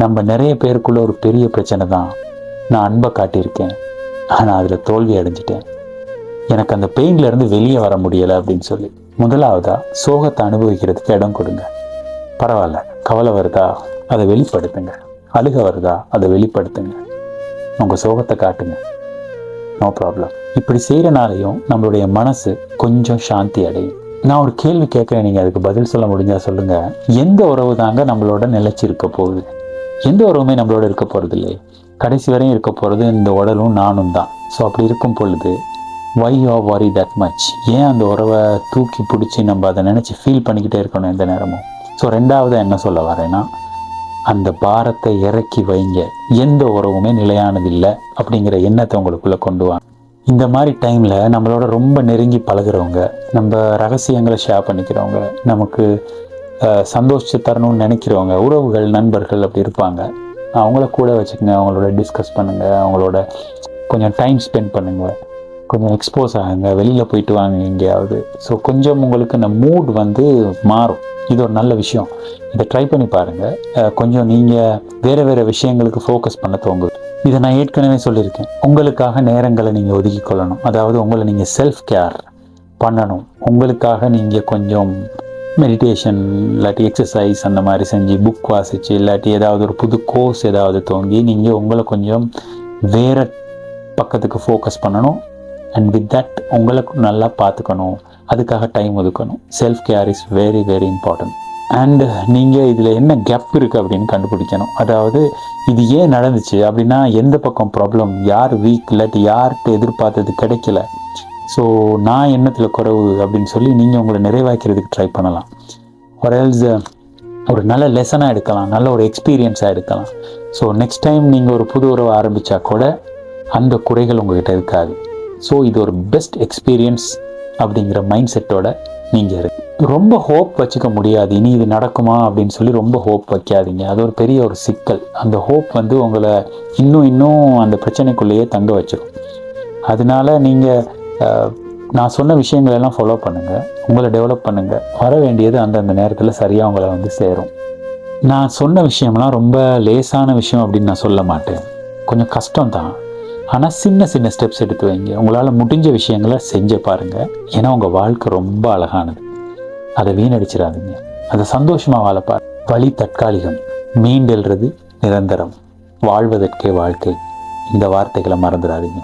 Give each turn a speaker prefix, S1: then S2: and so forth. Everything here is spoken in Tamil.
S1: நம்ம நிறைய பேருக்குள்ள ஒரு பெரிய பிரச்சனை தான் நான் அன்பை காட்டியிருக்கேன். ஆனால் அதில் தோல்வி அடைஞ்சிட்டேன். எனக்கு அந்த பெயின்லேருந்து வெளியே வர முடியலை அப்படின்னு சொல்லி. முதலாவதா சோகத்தை அனுபவிக்கிறதுக்கு இடம் கொடுங்க. பரவாயில்ல கவலை வருதா? அதை வெளிப்படுத்துங்க. அழுக வருதா? அதை வெளிப்படுத்துங்க. உங்கள் சோகத்தை காட்டுங்க. நோ ப்ராப்ளம் இப்படி செய்கிறனாலையும் நம்மளுடைய மனசு கொஞ்சம் சாந்தி அடையும். நான் ஒரு கேள்வி கேட்குறேன் நீங்கள் அதுக்கு பதில் சொல்ல முடிஞ்சால் சொல்லுங்கள் எந்த உறவு தாங்க நம்மளோட நிலச்சி இருக்க போகுது? எந்த உறவுமே நம்மளோட இருக்க போகிறது இல்லையே கடைசி வரையும் இருக்க போகிறது இந்த உடலும் நானும் தான். ஸோ அப்படி இருக்கும் பொழுது why you worry that much ஏன் அந்த உறவை தூக்கி பிடிச்சி நம்ம அதை நினச்சி ஃபீல் பண்ணிக்கிட்டே இருக்கணும் எந்த நேரமும்? ஸோ ரெண்டாவது என்ன சொல்ல வரேன்னா அந்த பாரத்தை இறக்கி வைங்க. எந்த உறவுமே நிலையானதில்லை அப்படிங்கிற எண்ணத்தை உங்களுக்குள்ளே கொண்டு வாங்க. இந்த மாதிரி டைமில் நம்மளோட ரொம்ப நெருங்கி பழகுறவங்க நம்ம ரகசியங்களை ஷேர் பண்ணிக்கிறவங்க நமக்கு சந்தோஷத்தை தரணும்னு நினைக்கிறவங்க உறவுகள் நண்பர்கள் அப்படி இருப்பாங்க. அவங்கள கூட வச்சுக்கோங்க அவங்களோட டிஸ்கஸ் பண்ணுங்கள் அவங்களோட கொஞ்சம் டைம் ஸ்பெண்ட் பண்ணுங்கள் கொஞ்சம் எக்ஸ்போஸ் ஆகுங்க. வெளியில் போயிட்டு வாங்க எங்கேயாவது. ஸோ கொஞ்சம் உங்களுக்கு இந்த மூட் வந்து மாறும். இது ஒரு நல்ல விஷயம். இதை ட்ரை பண்ணி பாருங்கள் கொஞ்சம் நீங்கள் வேறு வேறு விஷயங்களுக்கு ஃபோக்கஸ் பண்ண தோங்குது. இதை நான் ஏற்கனவே சொல்லியிருக்கேன். உங்களுக்காக நேரங்களை நீங்கள் ஒதுக்கி கொள்ளணும். அதாவது உங்களை நீங்கள் செல்ஃப் கேர் பண்ணணும். உங்களுக்காக நீங்கள் கொஞ்சம் மெடிடேஷன் இல்லாட்டி எக்ஸசைஸ் அந்த மாதிரி செஞ்சு புக் வாசித்து இல்லாட்டி ஏதாவது ஒரு புது கோர்ஸ் ஏதாவது தோங்கி நீங்கள் உங்களை கொஞ்சம் வேறு பக்கத்துக்கு ஃபோக்கஸ் பண்ணணும். அண்ட் வித் தட் உங்களை நல்லா பார்த்துக்கணும். அதுக்காக டைம் ஒதுக்கணும். Self care is very very important and நீங்கள் இதில் என்ன கேப் இருக்குது அப்படின்னு கண்டுபிடிக்கணும். அதாவது இது ஏன் நடந்துச்சு அப்படின்னா எந்த பக்கம் ப்ராப்ளம் யார் வீக் இல்லாட்டி யார்கிட்ட எதிர்பார்த்தது கிடைக்கல. ஸோ நான் எண்ணத்தில் குறவு அப்படின்னு சொல்லி நீங்கள் உங்களை நிறைவாக்கிறதுக்கு ட்ரை பண்ணலாம். ஒரு எல்ஸ் ஒரு நல்ல லெசனாக எடுக்கலாம். நல்ல ஒரு எக்ஸ்பீரியன்ஸாக எடுக்கலாம். ஸோ நெக்ஸ்ட் டைம் நீங்கள் ஒரு புது உறவை ஆரம்பித்தா கூட அந்த குறைகள் உங்ககிட்ட இருக்காது. ஸோ இது ஒரு பெஸ்ட் எக்ஸ்பீரியன்ஸ் அப்படிங்கிற மைண்ட் செட்டோட நீங்கள் இருக்கு ரொம்ப ஹோப் வச்சுக்க முடியாது. இனி இது நடக்குமா அப்படின்னு சொல்லி ரொம்ப ஹோப் வைக்காதீங்க. அது ஒரு பெரிய ஒரு சிக்கல். அந்த ஹோப் வந்து உங்களை இன்னும் இன்னும் அந்த பிரச்சனைக்குள்ளேயே தங்க வச்சிடும் அதனால நீங்கள் நான் சொன்ன விஷயங்கள் எல்லாம் ஃபாலோ பண்ணுங்கள் உங்களை டெவலப் பண்ணுங்கள் வர வேண்டியது அந்தந்த நேரத்தில் சரியாக உங்களை வந்து சேரும். நான் சொன்ன விஷயம்லாம் ரொம்ப லேசான விஷயம் அப்படின்னு நான் சொல்ல மாட்டேன். கொஞ்சம் கஷ்டம் தான். ஆனால் சின்ன சின்ன ஸ்டெப்ஸ் எடுத்து வைங்க. உங்களால் முடிஞ்ச விஷயங்களை செஞ்சு பாருங்கள் ஏன்னா உங்கள் வாழ்க்கை ரொம்ப அழகானது. அதை வீணடிச்சிடாதீங்க. அதை சந்தோஷமாக வாழப்பார் வழி தற்காலிகம். மீண்டெல்றது நிரந்தரம். வாழ்வதற்கே வாழ்க்கை. இந்த வார்த்தைகளை மறந்துடாதீங்க.